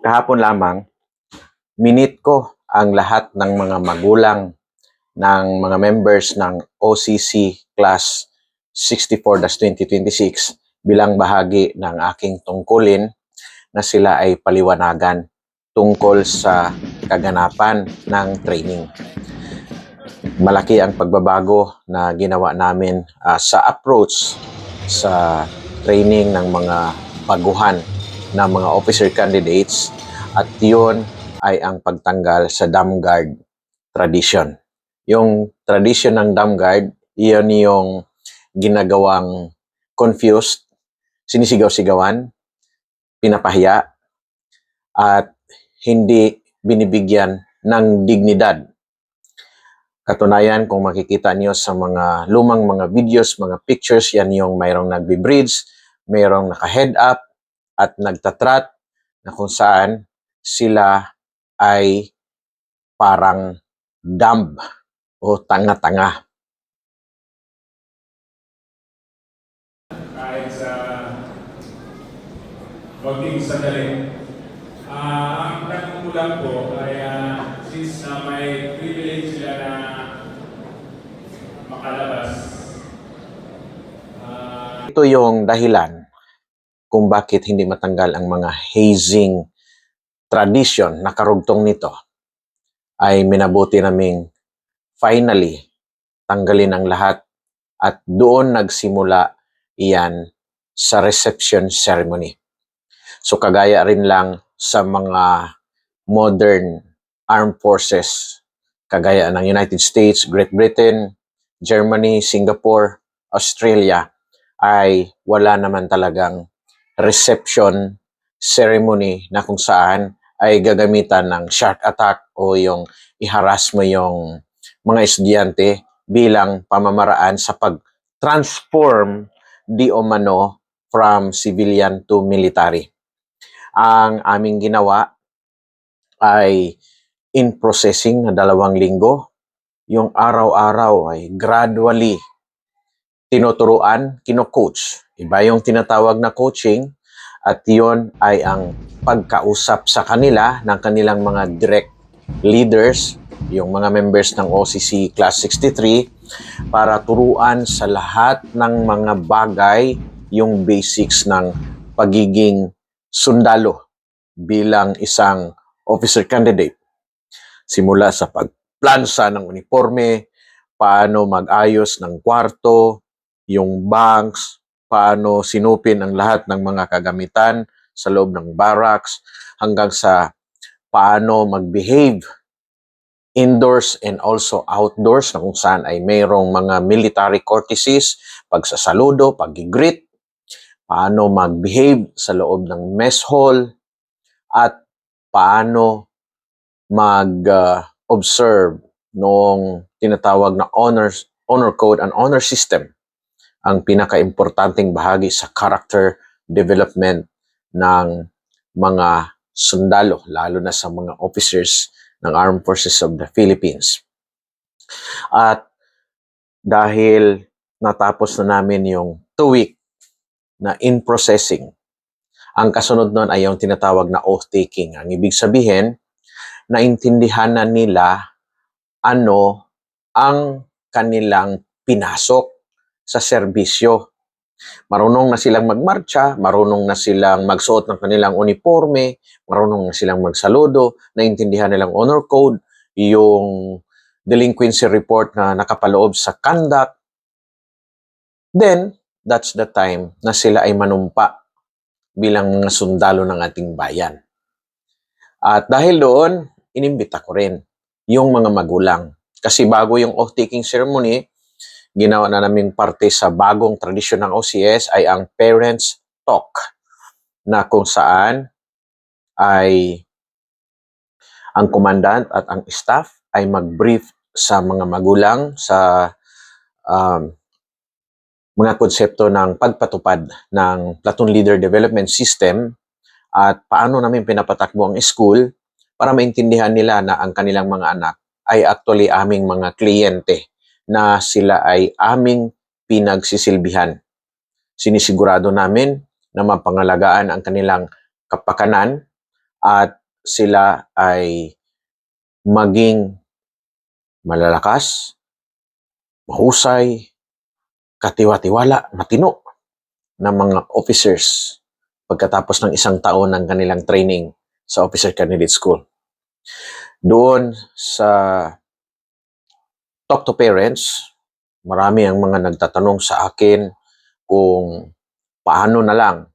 kahapon lamang, minit ko ang lahat ng mga magulang ng mga members ng OCC Class 64-2026 bilang bahagi ng aking tungkulin na sila ay paliwanagan tungkol sa kaganapan ng training. Malaki ang pagbabago na ginawa namin ah, sa approach sa training ng mga baguhan ng mga officer candidates at yun ay ang pagtanggal sa dam guard tradition. Yung tradition ng dam guard, iyon yung ginagawang confused, sinisigaw-sigawan, pinapahiya, at hindi binibigyan ng dignidad. Katunayan, kung makikita niyo sa mga lumang mga videos, mga pictures, yan yung mayroong nagbe-bridge, mayroong naka-head up, at nagtatrat na kung saan sila ay parang dumb o tanga-tanga. kahit sa konting sandali. Ah, ang tanong ko lang po ay ah, since na may privilege sila na makalabas, ah, Ito yung dahilan kung bakit hindi matanggal ang mga hazing tradition na karugtong nito ay minabuti naming finally tanggalin ang lahat at doon nagsimula iyan sa reception ceremony. So kagaya rin lang sa mga modern armed forces kagaya ng United States, Great Britain, Germany, Singapore, Australia ay wala naman talagang reception ceremony na kung saan ay gagamitan ng shark attack o yung iharas mo yung mga estudyante bilang pamamaraan sa pag-transform di umano from civilian to military. Ang aming ginawa ay in processing na dalawang linggo. Yung araw-araw ay gradually tinuturuan, kino-coach. Iba yung tinatawag na coaching at yon ay ang pagkausap sa kanila ng kanilang mga direct leaders, yung mga members ng OCC Class 63 para turuan sa lahat ng mga bagay yung basics ng pagiging sundalo bilang isang officer candidate. Simula sa pagplansa ng uniforme, paano mag-ayos ng kwarto, yung banks, paano sinupin ang lahat ng mga kagamitan sa loob ng barracks, hanggang sa paano mag-behave indoors and also outdoors na kung saan ay mayroong mga military courtesies, pagsasaludo, pag-greet, paano mag-behave sa loob ng mess hall, at paano mag-observe noong tinatawag na honors, honor code and honor system ang pinaka-importanting bahagi sa character development ng mga sundalo, lalo na sa mga officers ng Armed Forces of the Philippines. At dahil natapos na namin yung two-week na in processing, ang kasunod nun ay yung tinatawag na oath-taking. Ang ibig sabihin, naintindihan na nila ano ang kanilang pinasok sa serbisyo. Marunong na silang magmarcha, marunong na silang magsuot ng kanilang uniforme, marunong na silang magsaludo, naintindihan nilang honor code, yung delinquency report na nakapaloob sa conduct. Then, that's the time na sila ay manumpa bilang mga sundalo ng ating bayan. At dahil doon, inimbita ko rin yung mga magulang. Kasi bago yung oath-taking ceremony, ginawa na naming parte sa bagong tradisyon ng OCS ay ang Parents Talk na kung saan ay ang commandant at ang staff ay mag-brief sa mga magulang sa um, mga konsepto ng pagpatupad ng Platoon Leader Development System at paano namin pinapatakbo ang school para maintindihan nila na ang kanilang mga anak ay actually aming mga kliyente na sila ay aming pinagsisilbihan. Sinisigurado namin na mapangalagaan ang kanilang kapakanan at sila ay maging malalakas, mahusay, katiwa-tiwala, matino ng mga officers pagkatapos ng isang taon ng kanilang training sa Officer Candidate School. Doon sa Talk to Parents, marami ang mga nagtatanong sa akin kung paano na lang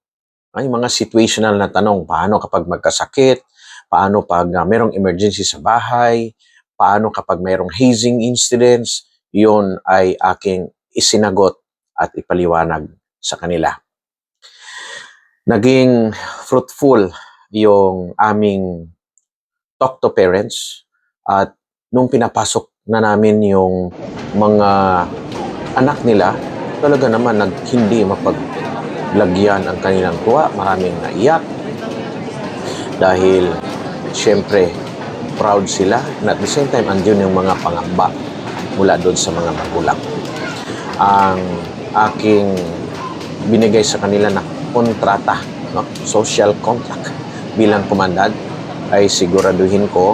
ay mga situational na tanong, paano kapag magkasakit, paano pag uh, merong emergency sa bahay, paano kapag mayroong hazing incidents, yun ay aking isinagot at ipaliwanag sa kanila. Naging fruitful yung aming talk to parents at nung pinapasok na namin yung mga anak nila, talaga naman nag hindi mapaglagyan ang kanilang tuwa, maraming naiyak dahil syempre proud sila and at the same time andun yung mga pangamba mula doon sa mga magulang. Ang aking binigay sa kanila na kontrata, no? social contract bilang komandant ay siguraduhin ko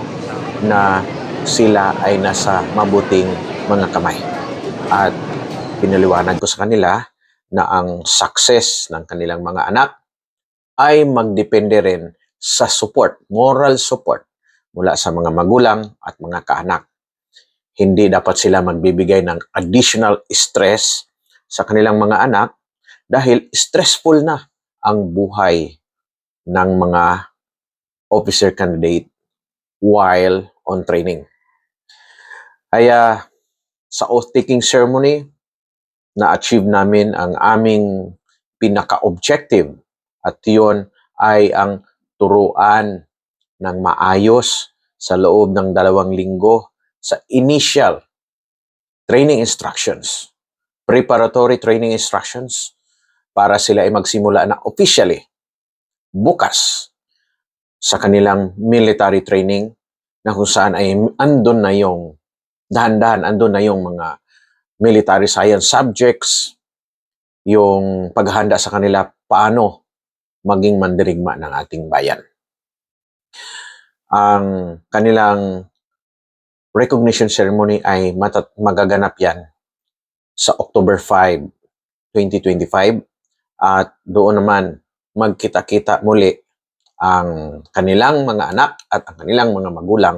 na sila ay nasa mabuting mga kamay. At pinaliwanag ko sa kanila na ang success ng kanilang mga anak ay magdepende rin sa support, moral support mula sa mga magulang at mga kaanak. Hindi dapat sila magbibigay ng additional stress sa kanilang mga anak dahil stressful na ang buhay ng mga officer candidate while on training. Kaya sa oath-taking ceremony, na-achieve namin ang aming pinaka-objective at yun ay ang turuan ng maayos sa loob ng dalawang linggo sa initial training instructions, preparatory training instructions para sila ay magsimula na officially bukas sa kanilang military training na kung saan ay andun na yung dahan-dahan, andun na yung mga military science subjects, yung paghahanda sa kanila paano maging mandirigma ng ating bayan. Ang kanilang recognition ceremony ay matat- magaganap yan sa October 5, 2025 at doon naman magkita-kita muli ang kanilang mga anak at ang kanilang mga magulang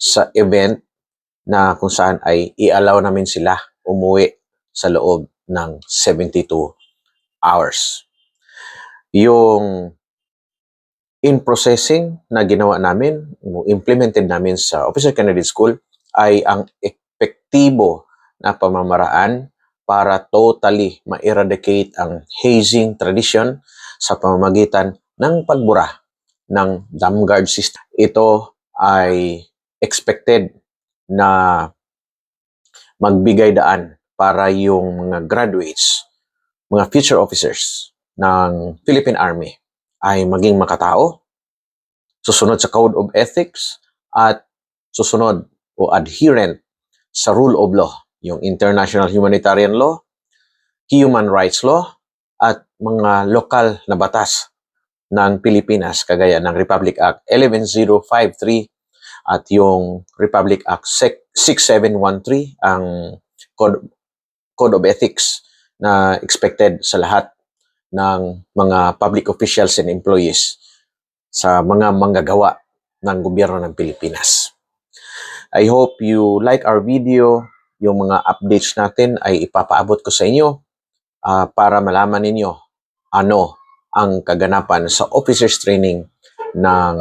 sa event na kung saan ay i-allow namin sila umuwi sa loob ng 72 hours. Yung in processing na ginawa namin, implemented namin sa Officer Candidate School ay ang epektibo na pamamaraan para totally ma-eradicate ang hazing tradition sa pamamagitan ng pagbura ng dam guard system. Ito ay expected na magbigay daan para yung mga graduates, mga future officers ng Philippine Army ay maging makatao, susunod sa Code of Ethics, at susunod o adherent sa rule of law, yung International Humanitarian Law, Human Rights Law, at mga lokal na batas ng Pilipinas kagaya ng Republic Act 11053 at yung Republic Act 6713 ang Code, Code of Ethics na expected sa lahat ng mga public officials and employees sa mga manggagawa ng gobyerno ng Pilipinas. I hope you like our video. Yung mga updates natin ay ipapaabot ko sa inyo ah, para malaman ninyo ano ang kaganapan sa officers training ng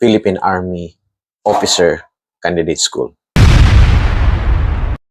Philippine Army Officer Candidate School.